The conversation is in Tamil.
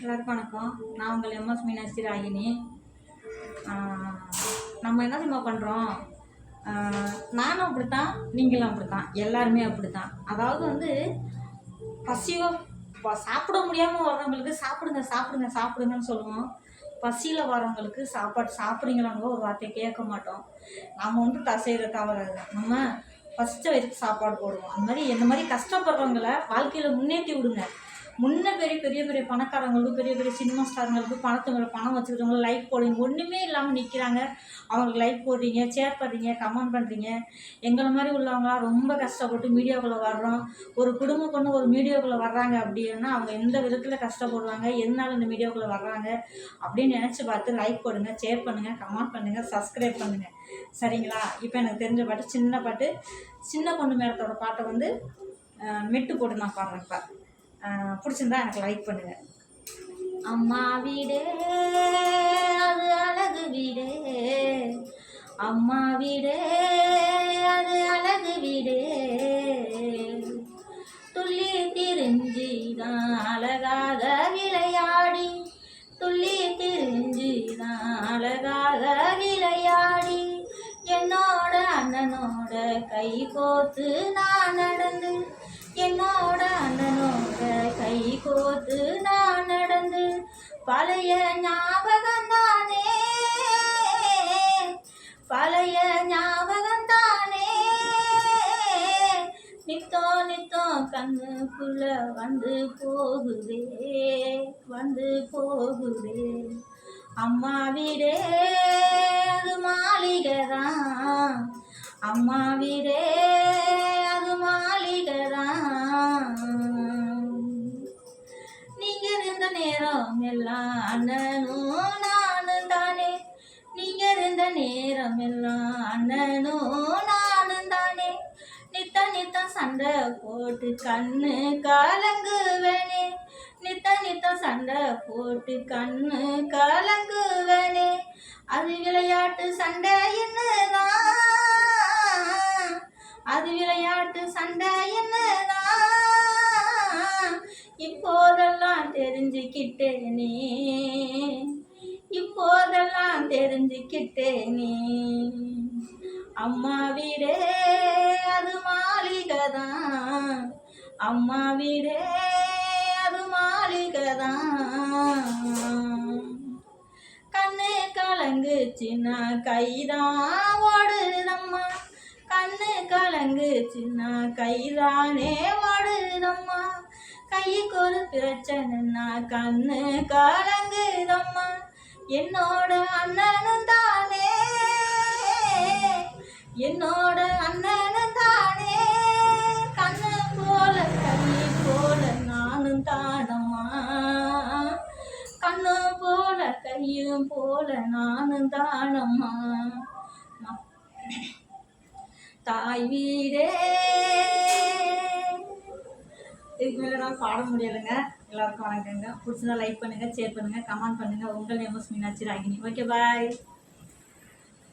எல்லாருக்கும் வணக்கம். நான் உங்கள் எம்எஸ் மீனாட்சி ராகினி. நம்ம என்ன தெரியுமா பண்ணுறோம் நானும் அப்படித்தான் நீங்களும் அப்படித்தான் எல்லாருமே அப்படித்தான். அதாவது வந்து பசியோ ப- சாப்பிட முடியாமல் வர்றவங்களுக்கு சாப்பிடுங்க சாப்பிடுங்க சாப்பிடுங்கன்னு சொல்லுவோம். பசியில் வரவங்களுக்கு சாப்பாடு சாப்பிட்றீங்களாங்க ஒரு வார்த்தையை கேட்க மாட்டோம். நம்ம வந்து த செய்கிற நம்ம ஃபஸ்ட்டு வயிற்றுக்கு சாப்பாடு போடுவோம். அந்த மாதிரி இந்த மாதிரி கஷ்டப்படுறவங்கள வாழ்க்கையில் முன்னேற்றி விடுங்க. முன்ன பெரிய பெரிய பெரிய பணக்காரங்களுக்கு பெரிய பெரிய சினிமா ஸ்டாருங்களுக்கு பணத்துங்களை பணம் வச்சுக்கிறவங்க லைக் போடுறீங்க ஒன்றுமே இல்லாமல் நிற்கிறாங்க அவங்களுக்கு லைக் போடுறீங்க ஷேர் பண்ணுறீங்க கமெண்ட் பண்ணுறீங்க எங்களை மாதிரி உள்ளவங்களாம் ரொம்ப கஷ்டப்பட்டு மீடியாவுக்குள்ளே வர்றோம். ஒரு குடும்ப பொண்ணு ஒரு மீடியாவுக்குள்ளே வர்றாங்க அப்படின்னா அவங்க எந்த விதத்தில் கஷ்டப்படுவாங்க எதனால இந்த மீடியாவுக்குள்ளே வர்றாங்க அப்படின்னு நினச்சி பார்த்து லைக் போடுங்க ஷேர் பண்ணுங்கள் கமெண்ட் பண்ணுங்கள் சப்ஸ்கிரைப் பண்ணுங்கள் சரிங்களா? இப்போ எனக்கு தெரிஞ்ச பாட்டு சின்ன பாட்டு சின்ன பொண்ணு மேடத்தோட பாட்டை வந்து மெட்டு போட்டு நான் பாடுறேன் இப்போ. பிடிச்சிருந்தா எனக்கு லைக் பண்ணுங்கள் அம்மா வீடே அது அழகு வீடே. அம்மா வீடே அது அழகு வீடே. துள்ளி திரிஞ்சிதான் அழகாக விளையாடி. துள்ளி திரிஞ்சிதான் அழகாக விளையாடி. என்னோட அண்ணனோட கை கோத்து நான் நடந்து என்னோட அண்ணன் பழைய ஞாபகம் தானே? பழைய ஞாபகம் தானே? நித்தோ நித்தோ கண்ணுக்குள்ள வந்து போகுதே வந்து போகுதே. அம்மா வீடே அது மாளிகை தான் அம்மா வீடே அண்ணனும் நானும் தானே. நீங்க இருந்த நேரம் எல்லாம் அண்ணனும் நானும் தானே. நித்த நித்த சண்டை போட்டு கண்ணு கலங்குவேனே. நித்த நித்த சண்டை போட்டு கண்ணு கலங்குவேனே. அது விளையாட்டு சண்டை என்னதான்? அது விளையாட்டு சண்டை என்ன? இப்போதெல்லாம் தெரிஞ்சுக்கிட்டேனே. இப்போதெல்லாம் தெரிஞ்சுக்கிட்டேனே. அம்மா வீடே அது மாளிகை தான் அம்மா வீடே அது மாளிகை தான் கண்ணு கலங்குச்சுன்னா கைதான் ஓடுதம்மா. கண்ணு கலங்குச்சுன்னா கைதானே ஓடுதம்மா கைக்கு ஒரு பிரச்சனைன்னா கண்ணு கலங்குதம்மா. என்னோட அண்ணனும் தானே. என்னோட அண்ணனும் தானே. கண்ணு போல கை போல நானும் தானம்மா. கண்ணு போல கையும் போல நானும் தானம்மா. தாய் வீடே இதுக்கு மேலே நான் பாட முடியலைங்க. எல்லாருக்கும் வணக்கங்க. பிடிச்சதா லைக் பண்ணுங்கள் ஷேர் பண்ணுங்கள் கமெண்ட் பண்ணுங்கள் உங்கள் names Meenakshi Ragini. Okay bye